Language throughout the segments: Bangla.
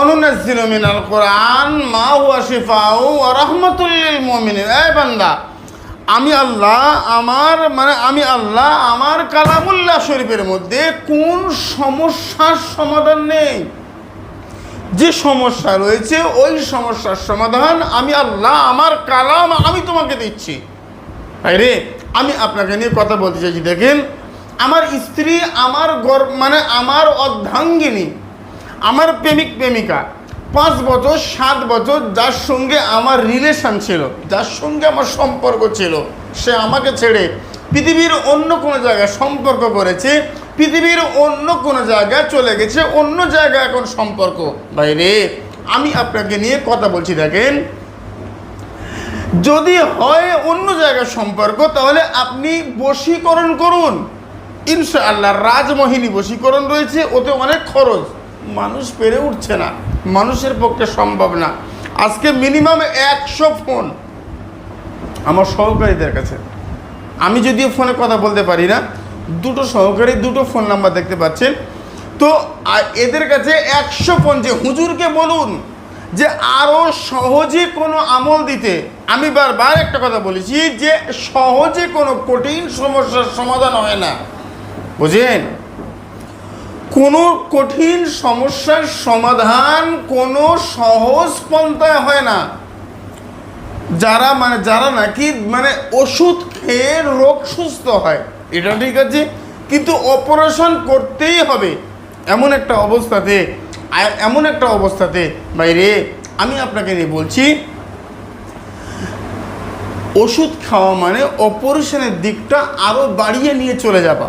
অনুনাজ্জিলু মিনাল কোরআন, মা হুয়া শিফাউ ওয়া রাহমাতুল লিল মুমিনিন। এই বান্দা, আমি আল্লাহ আমার মানে আমি আল্লাহ আমার কালামুল্লাহ শরীফের মধ্যে কোন সমস্যার সমাধান নেই। যে সমস্যা রয়েছে, ওই সমস্যার সমাধান আমি আল্লাহ আমার কালাম আমি তোমাকে দিচ্ছি। রে, আমি আপনাকে নিয়ে কথা বলতে চাইছি, দেখেন, আমার স্ত্রী, আমার গর মানে আমার অর্ধাঙ্গিনী আমার প্রেমিক প্রেমিকা, পাঁচ বছর, সাত বছর, যার সঙ্গে আমার রিলেশন ছিল, যার সঙ্গে আমার সম্পর্ক ছিল, সে আমাকে ছেড়ে পৃথিবীর অন্য কোনো জায়গায় সম্পর্ক করেছে, পৃথিবীর অন্য কোনো জায়গায় চলে গেছে, অন্য জায়গায় এখন সম্পর্ক। বাইরে, আমি আপনাকে নিয়ে কথা বলছি, দেখেন। যদি হয় অন্য জায়গার সম্পর্ক, তাহলে আপনি বশীকরণ করুন। ইনশাআল্লাহ, রাজমোহিনী বশীকরণ রয়েছে, ওতে অনেক খরচ। মানুষ পেরে উঠছে না। মানুষের পক্ষে সম্ভব না। আজকে মিনিমাম একশো ফোন আমার সহকারীদের কাছে। আমি যদিও ফোনে কথা বলতে পারি না, দুটো সহকারী, দুটো ফোন নাম্বার দেখতে পাচ্ছেন। তো এদের কাছে একশো ফোন যে হুজুরকে বলুন যে আরও সহজে কোনো আমল দিতে, আমি বারবার একটা কথা বলেছি যে সহজে কোনো কঠিন সমস্যার সমাধান হয় না। বুঝেন কোনো কঠিন সমস্যার সমাধান কোনো সহজ পন্থায় হয় না। যারা মানে যারা নাকি মানে ওষুধ খেয়ে রোগ সুস্থ হয়, এটা ঠিক আছে, কিন্তু অপারেশন করতেই হবে। এমন একটা অবস্থাতে এমন একটা অবস্থাতে, বাইরে আমি আপনাকে নিয়ে বলছি, ওষুধ খাওয়া মানে অপারেশনের দিকটা আরও বাড়িয়ে নিয়ে চলে যাবা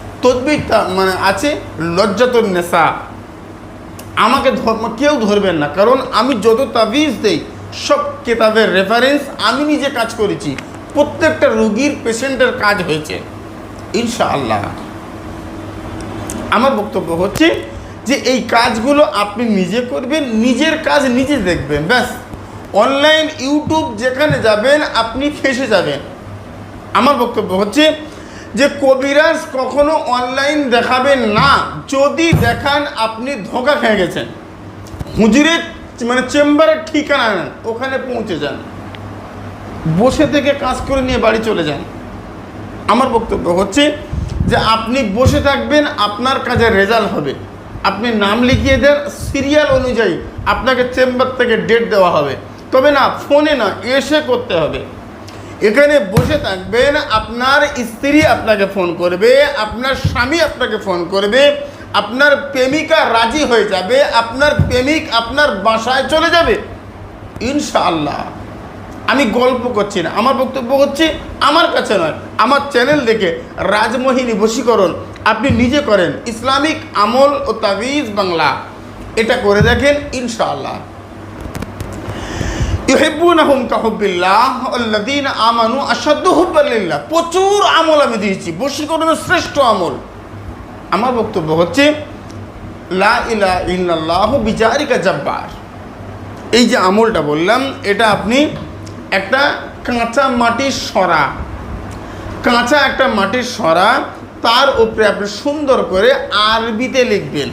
তদ্বিরটা মানে আছে, লজ্জাতুন নেশা আমাকে ধর্ম, কেউ ধরবেন না। কারণ আমি যত তাবিজ দেই, সব কেতাবের রেফারেন্স আমি নিজে কাজ করেছি। প্রত্যেকটা রুগীর পেশেন্টের কাজ হয়েছে। ইনশাআল্লাহ। আমার বক্তব্য হচ্ছে যে, এই কাজগুলো আপনি নিজে করবেন, নিজের কাজ নিজে দেখবেন, ব্যাস। অনলাইন ইউটিউব যেখানে যাবেন, আপনি ফেসে যাবেন। আমার বক্তব্য হচ্ছে যে কবিরাজ কখনো অনলাইন দেখাবেন না, যদি দেখান আপনি ধোকা খেয়ে গেছেন। হুজুরের মানে চেম্বারের ঠিকানা নেন, ওখানে পৌঁছে যান। বসে থেকে কাজ করে নিয়ে বাড়ি চলে যান। আমার বক্তব্য হচ্ছে যে আপনি বসে থাকবেন, আপনার কাজের রেজাল্ট হবে। আপনি নাম লিখিয়ে দেন সিরিয়াল অনুযায়ী আপনাকে চেম্বার থেকে ডেট দেওয়া হবে। তবে না ফোনে না, এসে করতে হবে। এখানে বসে থাকবেন, আপনার স্ত্রী আপনাকে ফোন করবে, আপনার স্বামী আপনাকে ফোন করবে, আপনার প্রেমিকা রাজি হয়ে যাবে, আপনার প্রেমিক আপনার বাসায় চলে যাবে। ইনশাআল্লাহ। আমি গল্প করছি না, আমার বক্তব্য হচ্ছে আমার কাছে নয়, আমার চ্যানেল দেখে রাজমোহিনী বশীকরণ আপনি নিজে করেন। ইসলামিক আমল ও তাবিজ বাংলা। এটা করে দেখেন, ইনশাআল্লাহ। ইউহিব্বুনাহুম কাহুব্বিল্লাহ আল্লাযীনা আমানু আশাদ্দু হুব্বান লিল্লাহ। প্রচুর আমল আমি দিয়েছি। বশীকরণের শ্রেষ্ঠ আমল। আমার বক্তব্য হচ্ছে, লা ইলা ইল্লাল্লাহু বিজারিকা জাব্বার। এই যে আমলটা বললাম, এটা আপনি একটা কাঁচা মাটির সরা, কাঁচা একটা মাটির সরা, তার উপরে আপনি সুন্দর করে আরবিতে লিখবেন।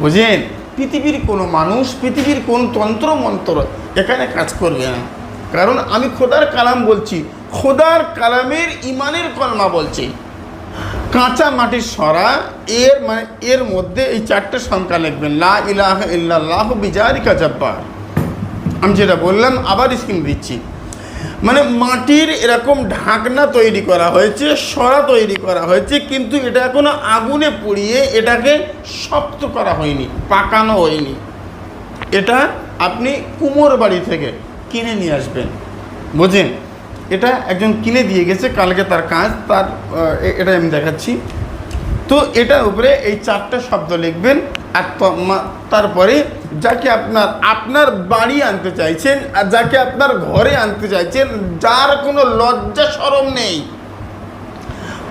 বুঝলেন পৃথিবীর কোনো মানুষ, পৃথিবীর কোন তন্ত্র মন্ত্র এখানে কাজ করবে না। কারণ আমি খোদার কালাম বলছি, খোদার কালামের ইমানের কলমা বলছি। কাঁচা মাটির সরা, এর মানে এর মধ্যে এই চারটে সংখ্যা লিখবেন। লা ইলাহ ইল্লাল্লাহ বিজারিকা আমি যেটা বললাম, আবার স্ক্রিন দিচ্ছি। মানে মাটির এরকম ঢাকনা তৈরি করা হয়েছে, সরা তৈরি করা হয়েছে, কিন্তু এটা কোনো আগুনে পুড়িয়ে এটাকে শক্ত করা হয়নি, পাকানো হয়নি। এটা আপনি কুমোর বাড়ি থেকে কিনে নিয়ে আসবেন। বুঝেন এটা একজন কিনে দিয়ে গেছে, কালকে তার কাজ, তার এটা আমি দেখাচ্ছি। তো এটার উপরে এই চারটা শব্দ লিখবেন, আর তারপরে যাকে আপনার আপনার বাড়ি আনতে চাইছেন, আর যাকে আপনার ঘরে আনতে চাইছেন, যার কোনো লজ্জা সরম নেই।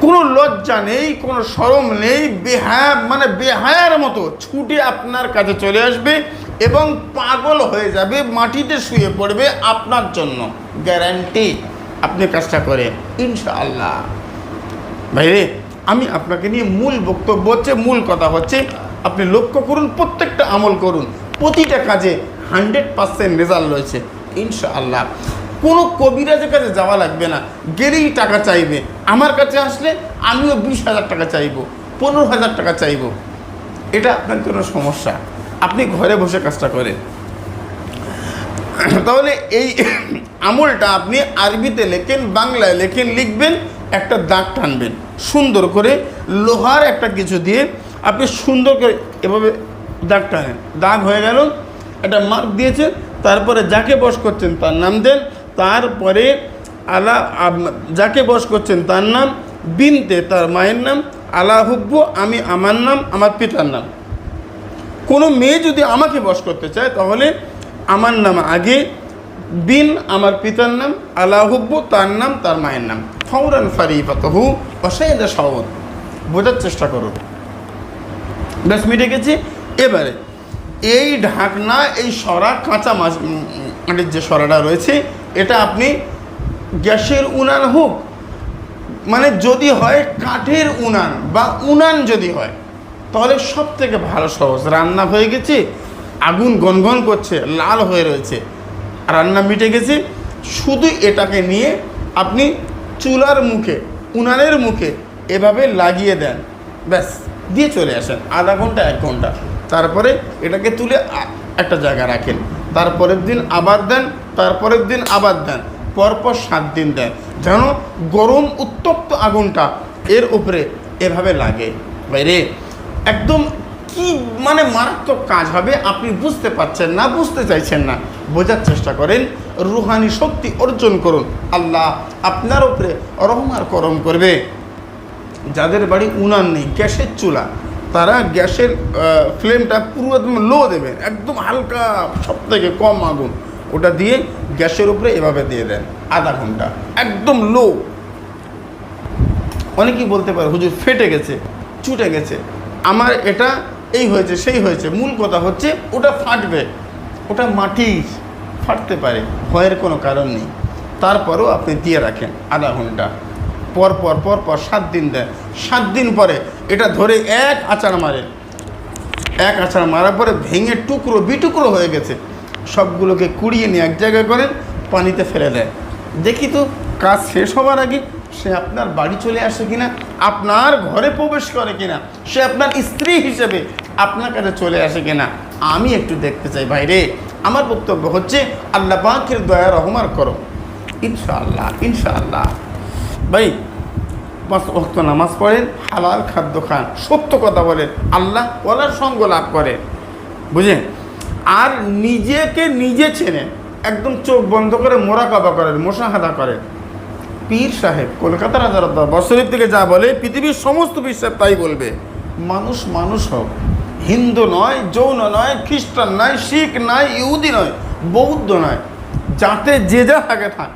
কোনো লজ্জা নেই, কোনো সরম নেই, বেহায়া মানে বেহায়ার মতো ছুটে আপনার কাছে চলে আসবে। এবং পাগল হয়ে যাবে, মাটিতে শুয়ে পড়বে আপনার জন্য। গ্যারান্টি আপনি কাজটা করে ইনশাআল্লাহ। ভাইরে, আমি আপনাকে নিয়ে মূল বক্তব্য হচ্ছে, মূল কথা হচ্ছে, আপনি লক্ষ্য করুন, প্রত্যেকটা আমল করুন। প্রতিটা কাজে হান্ড্রেড পার্সেন্ট রেজাল্ট রয়েছে, ইনশাআল্লাহ। কোনো কবিরাজের কাছে যাওয়া লাগবে না। গেলেই টাকা চাইবে। আমার কাছে আসলে আমিও বিশ হাজার টাকা চাইব, পনেরো হাজার টাকা চাইব। এটা আপনার জন্য সমস্যা। আপনি ঘরে বসে কাজটা করেন। তাহলে এই আমলটা আপনি আরবিতে লেখেন, বাংলায় লেখেন, লিখবেন, একটা দাগ টানবেন। সুন্দর করে লোহার একটা কিছু দিয়ে আপনি সুন্দর করে এভাবে দাগ টানেন। দাগ হয়ে গেল, একটা মার্ক দিয়েছেন তারপরে যাকে বস করছেন তার নাম দেন, তারপরে আলা যাকে বস করছেন তার নাম, বিনতে তার মায়ের নাম, আলা হুব্বু, আমি আমার নাম, আমার পিতার নাম। কোনো মেয়ে যদি আমাকে বশ করতে চায়, তাহলে আমার নাম আগে বিন আমার পিতার নাম আলাহুব্বু তার নাম, তার মায়ের নাম। ফৌরান ফারিফাতহু অসাইদা সহদ বোঝার চেষ্টা করুন। ব্যাস মিটে গেছি এবারে, এই ঢাকনা, এই সরা, কাঁচা মাছ মানে যে সরাটা রয়েছে, এটা আপনি গ্যাসের উনান হোক মানে যদি হয় কাঠের উনান বা উনান যদি হয় তাহলে সব থেকে ভালো সহজ। রান্না হয়ে গেছে, আগুন গনগন করছে, লাল হয়ে রয়েছে। রান্না মিটে গেছে, শুধু এটাকে নিয়ে আপনি চুলার মুখে, উনানের মুখে এভাবে লাগিয়ে দেন। ব্যাস, দিয়ে চলে আসেন, আধা ঘণ্টা, এক ঘণ্টা। তারপরে এটাকে তুলে একটা জায়গায় রাখেন। তারপরের দিন আবার দেন, তারপরের দিন আবার দেন, পরপর সাত দিন দেন। যেন গরম, উত্তপ্ত আগুনটা এর উপরে এভাবে লাগে। বাইরে একদম কি মানে মারাত্মক কাজ হবে আপনি বুঝতে পারছেন না, বুঝতে চাইছেন না। বোঝার চেষ্টা করেন, রুহানি শক্তি অর্জন করুন। আল্লাহ আপনার উপরে রহমার করম করবে। যাদের বাড়ি উনান নেই, গ্যাসের চুলা, তারা গ্যাসের ফ্লেমটা পুরো একদম লো দেবেন, একদম হালকা, সব থেকে কম আগুন। ওটা দিয়ে গ্যাসের উপরে এভাবে দিয়ে দেন, আধা ঘণ্টা, একদম লো। অনেকেই বলতে পারে, হুজুর, ফেটে গেছে, চুটে গেছে। আমার এটা, এই হয়েছে, সেই হয়েছে। মূল কথা হচ্ছে, ওটা ফাটবে। ওটা মাটির ফাটতে পারে, ভয়ের কোনো কারণ নেই। তারপরেও আপনি দিয়ে রাখেন আধা ঘণ্টা। পর পর পর পর, সাত দিন দেন। সাত দিন পরে এটা ধরে এক আচার মারেন। এক আছাড় মারার পরে ভেঙে টুকরো বিটুকরো হয়ে গেছে। সবগুলোকে কুড়িয়ে নিয়ে এক জায়গায় করেন, পানিতে ফেলে দেয় দেখি তো, কাজ শেষ হওয়ার আগে সে আপনার বাড়ি চলে আসে কিনা, আপনার ঘরে প্রবেশ করে কিনা, সে আপনার স্ত্রী হিসেবে আপনার কাছে চলে আসে কিনা, আমি একটু দেখতে চাই ভাইরে। আমার বক্তব্য হচ্ছে, আল্লাহ পাকের দয়া রহমার করো। ইনশাআল্লাহ ইনশাআল্লাহ। ভাই, পাঁচ অক্ত নামাজ পড়েন, হালাল খাদ্য খান, সত্য কথা বলেন, আল্লাহ ওলার সঙ্গ লাভ করে। বুঝলেন? আর নিজেকে নিজে চেনেন, একদম চোখ বন্ধ করে মোরাকাবা করেন, মোশাহাদা করেন। পীর সাহেব, কলকাতার হাজার বছরের থেকে যা বলে, পৃথিবীর সমস্ত পীর সাহেব তাই বলবে। মানুষ মানুষ হোক, হিন্দু নয়, যৌন নয়, খ্রিস্টান নয়, শিখ নয়, ইহুদি নয়, বৌদ্ধ নয়, যাতে যে যা থাকে থাক।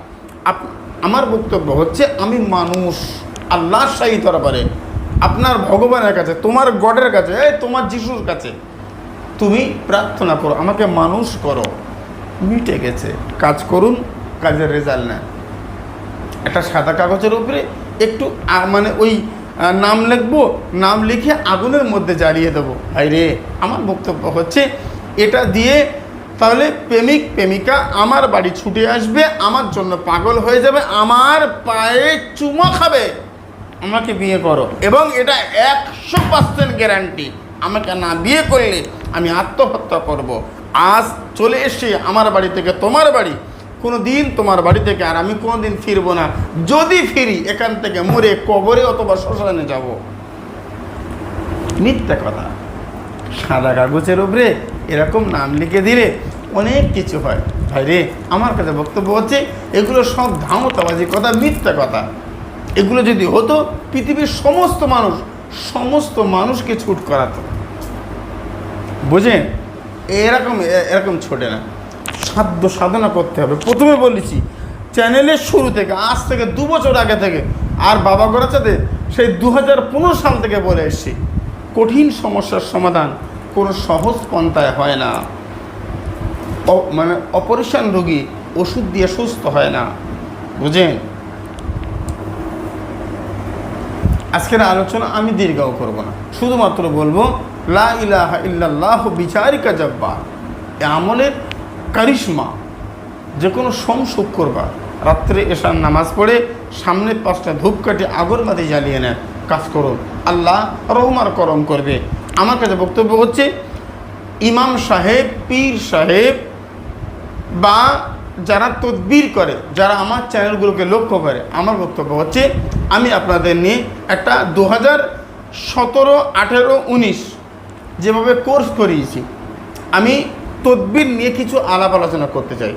আমার বক্তব্য হচ্ছে, আমি মানুষ আল্লাহর শাহী দরবারে, আপনার ভগবানের কাছে, তোমার গডের কাছে তোমার যিশুর কাছে, তুমি প্রার্থনা করো, আমাকে মানুষ করো। মিটে গেছে, কাজ করুন, কাজের রেজাল্ট নেন। একটা সাদা কাগজের উপরে একটু মানে ওই নাম লিখব নাম লিখে আগুনের মধ্যে জ্বালিয়ে দেবো। ভাই রে আমার বক্তব্য হচ্ছে এটা দিয়ে তাহলে প্রেমিক প্রেমিকা আমার বাড়ি ছুটে আসবে আমার জন্য পাগল হয়ে যাবে আমার পায়ে চুমো খাবে। আমাকে বিয়ে করো। এবং এটা একশো পার্সেন্ট গ্যারান্টি আমাকে না বিয়ে করলে আমি আত্মহত্যা করব। আজ চলে এসে আমার বাড়ি থেকে তোমার বাড়ি। কোনো দিন তোমার বাড়ি থেকে আর আমি কোনো দিন ফিরবো না। যদি ফিরি, এখান থেকে মরে কবরে অথবা শ্মশানে যাব। মিথ্যা কথা। সাদা কাগজের উপরে এরকম নাম লিখে দিলে অনেক কিছু হয়। ভাই রে, আমার কাছে বক্তব্য হচ্ছে, এগুলো সব ধামতাবাজি কথা, মিথ্যা কথা। এগুলো যদি হতো, পৃথিবীর সমস্ত মানুষ, সমস্ত মানুষকে ছুট করাতো। বুঝেন? এরকম এরকম ছোটে না। সাধ্য সাধনা করতে হবে। প্রথমে বলেছি চ্যানেলের শুরু থেকে, আজ থেকে দু বছর আগে থেকে, আর বাবা গোরাচাঁদে সেই দু হাজার পনেরো সাল থেকে বলে এসছি, কঠিন সমস্যার সমাধান কোনো সহজ পন্থায় হয় না। মানে অপারেশন রোগী ওষুধ দিয়ে সুস্থ হয় না। বুঝেন আজকের আলোচনা আমি দীর্ঘাও করব না। শুধুমাত্র বলব, লা ইলাহা ইল্লাল্লাহ বিচারিকা জব্বা আমলের কারিশমা যে কোনো সোম শুক্রবার, রাত্রে এসার নামাজ পড়ে সামনে পাঁচটা ধূপকাঠি আগরবাতি জ্বালিয়ে নেয়। কাজ করুন আল্লাহ রহমার করম করবে। আমার কাছে বক্তব্য হচ্ছে, ইমাম সাহেব, পীর সাহেব বা যারা তদবির করে, যারা আমার চ্যানেলগুলোকে লক্ষ্য করে, আমার বক্তব্য হচ্ছে, আমি আপনাদের নিয়ে একটা দু হাজার সতেরো আঠেরো উনিশ যেভাবে কোর্স করিয়েছি, আমি তদবির নিয়ে কিছু আলাপ আলোচনা করতে চাই।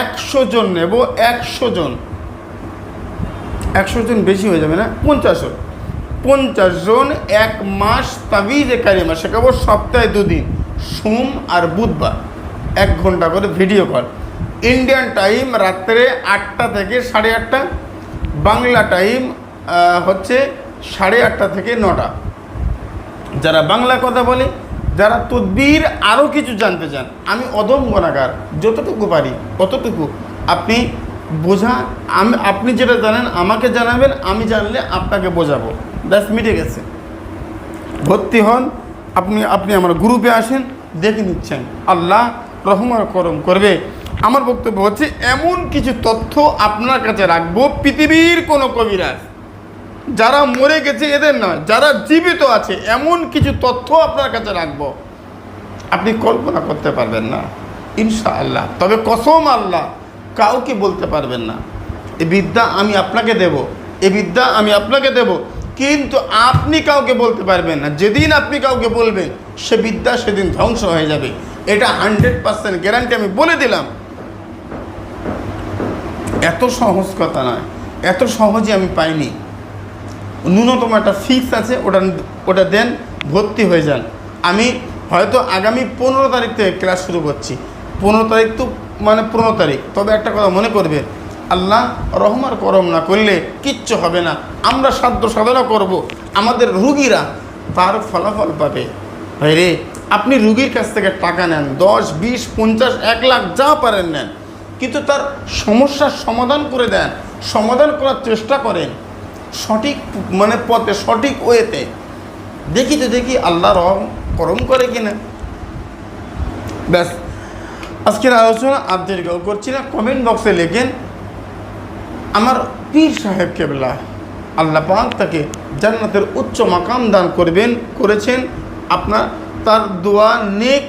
একশো জন নেব, একশো জন। একশো জন বেশি হয়ে যাবে না? পঞ্চাশ জন। পঞ্চাশ জন এক মাস তাবিজে কারিমা শেখাবো সপ্তাহে দুদিন, সোম আর বুধবার। এক ঘণ্টা করে ভিডিও কল। ইন্ডিয়ান টাইম রাত্রে আটটা থেকে সাড়ে আটটা, বাংলা টাইম হচ্ছে সাড়ে আটটা থেকে নটা। যারা বাংলা কথা বলে যারা তদবির আরও কিছু জানতে চান, আমি অদম গণাকার যতটুকু পারি ততটুকু আপনি বোঝা, আমি, আপনি যেটা জানেন, আমাকে জানাবেন, আমি জানলে আপনাকে বোঝাবো। ব্যাস, মিটে গেছে। ভর্তি হন, আপনি আপনি আমার গ্রুপে আসেন, দেখে নিচ্ছেন। আল্লাহ রহমান করম করবে। আমার বক্তব্য হচ্ছে, এমন কিছু তথ্য আপনার কাছে রাখব, পৃথিবীর কোনো কবিরাজ। যারা মরে গেছে এদের নয়, যারা জীবিত আছে, এমন কিছু তথ্য আপনার কাছে রাখব। আপনি কল্পনা করতে পারবেন না। ইনশা আল্লাহ তবে কসম আল্লাহ, কাউকে বলতে পারবেন না। এ বিদ্যা আমি আপনাকে দেব, এ বিদ্যা আমি আপনাকে দেব, কিন্তু আপনি কাউকে বলতে পারবেন না। যেদিন আপনি কাউকে বলবেন, সে বিদ্যা সেদিন ধ্বংস হয়ে যাবে। এটা হান্ড্রেড পার্সেন্ট গ্যারান্টি আমি বলে দিলাম। এত সহজ কথা নয়। এত সহজে আমি পাইনি। ন্যূনতম একটা ফিক্স আছে, ওটা ওটা দেন, ভর্তি হয়ে যান। আমি হয়তো আগামী পনেরো তারিখ থেকে ক্লাস শুরু করছি। পনেরো তারিখ তো মানে পনেরো তারিখ। তবে একটা কথা মনে করবে, আল্লাহ রহমার করম না করলে কিচ্ছু হবে না। আমরা সাধ্য সাধনা করব। আমাদের রুগীরা তার ফলাফল পাবে। ভাই রে, আপনি রুগীর কাছ থেকে টাকা নেন, দশ, বিশ, পঞ্চাশ, এক লাখ যা পারেন নেন। কিন্তু তার সমস্যার সমাধান করে দেন। সমাধান করার চেষ্টা করেন। সঠিক মানে পথে, সঠিক ওয়েতে। দেখি তো, দেখি আল্লাহ রহম করম করে কিনা। ব্যাস, আজকের আলোচনা আর দীর্ঘ করছি না। কমেন্ট বক্সে লেখেন, আমার পীর সাহেব কেবলা। আল্লাহ পাক তাকে জান্নাতের উচ্চ মাকাম দান করবেন, করেছেন। আপনার তার দোয়া নেক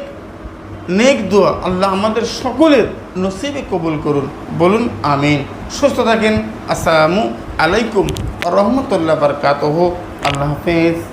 নেক দোয়া আল্লাহ আমাদের সকলের নসিবে কবুল করুন। বলুন, আমিন। সুস্থ থাকেন। আসসালামু আলাইকুম। রহমতুল্লাহ বরকাত আল্লাহ হাফেজ।